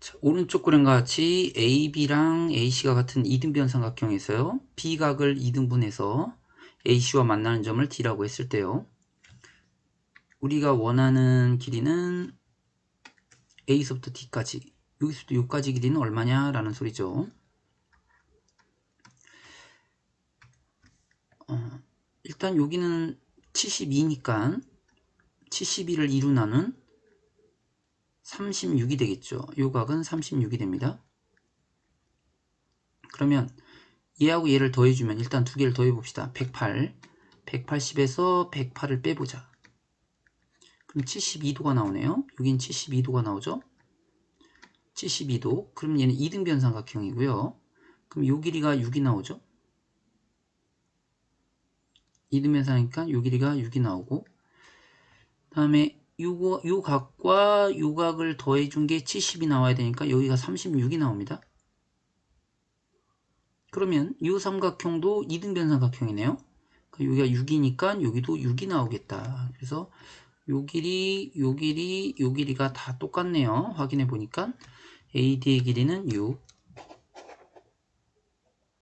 자, 오른쪽 그림과 같이 AB랑 AC가 같은 이등변 삼각형에서요. B각을 이등분해서 AC와 만나는 점을 D라고 했을 때요. 우리가 원하는 길이는 A서부터 D까지 여기서부터 여기까지 길이는 얼마냐 라는 소리죠. 어, 일단 여기는 72니까 72를 2로 나눈 36이 되겠죠. 요 각은 36이 됩니다. 그러면 얘하고 얘를 더해주면 일단 두 개를 더해봅시다. 108, 180에서 108을 빼보자. 그럼 72도가 나오네요. 여긴 72도가 나오죠. 72도. 그럼 얘는 이등변 삼각형이고요. 그럼 요 길이가 6이 나오죠. 이등변 삼각이니까 요 길이가 6이 나오고 다음에 요, 요 각과 요 각을 더해준 게 70이 나와야 되니까 여기가 36이 나옵니다. 그러면 요 삼각형도 이등변 삼각형이네요. 그러니까 여기가 6이니까 여기도 6이 나오겠다. 그래서 요 길이, 요 길이, 요 길이가 다 똑같네요. 확인해 보니까 AD의 길이는 6,